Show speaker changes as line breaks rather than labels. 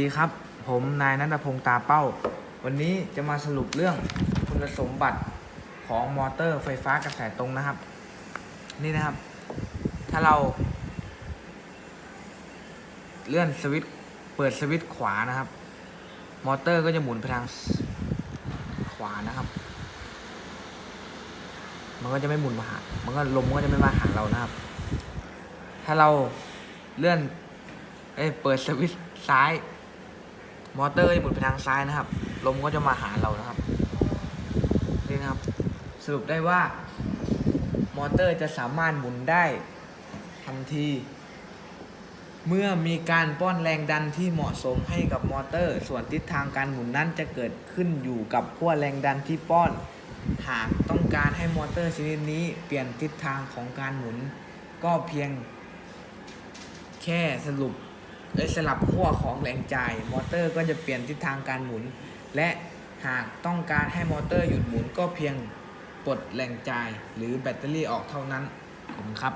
ดีครับ ผมนายนันทพงษ์ตาเป้า วันนี้จะมาสรุปเรื่องคุณสมบัติของมอเตอร์ไฟฟ้ากระแสตรงนะครับ นี่นะครับ ถ้าเรา เลื่อนสวิตช์เปิดสวิตช์ขวานะครับ มอเตอร์ก็จะหมุนไปทางขวานะครับ มันก็จะไม่หมุนมาหา มันก็ลมมันก็จะไม่มาหาเรานะครับ ถ้าเราเลื่อนเอ้ยเปิดสวิตช์ซ้าย มอเตอร์หมุนไปทางซ้ายนะครับ ลมก็จะมาหาเรานะครับนี่นะครับ สรุปได้ว่ามอเตอร์จะสามารถหมุนได้ทันที เมื่อมีการป้อนแรงดันที่เหมาะสมให้กับมอเตอร์ ส่วนทิศทางการหมุนนั้นจะเกิดขึ้นอยู่กับขั้วแรงดันที่ป้อน หากต้องการให้มอเตอร์ชนิดนี้เปลี่ยนทิศทางของการหมุน ก็เพียงแค่สรุป เลยสลับขั้วของแรงจ่าย มอเตอร์ก็จะเปลี่ยนทิศทางการหมุน และหากต้องการให้มอเตอร์หยุดหมุนก็เพียงปลดแรงจ่าย หรือแบตเตอรี่ออกเท่านั้นขอบคุณครับ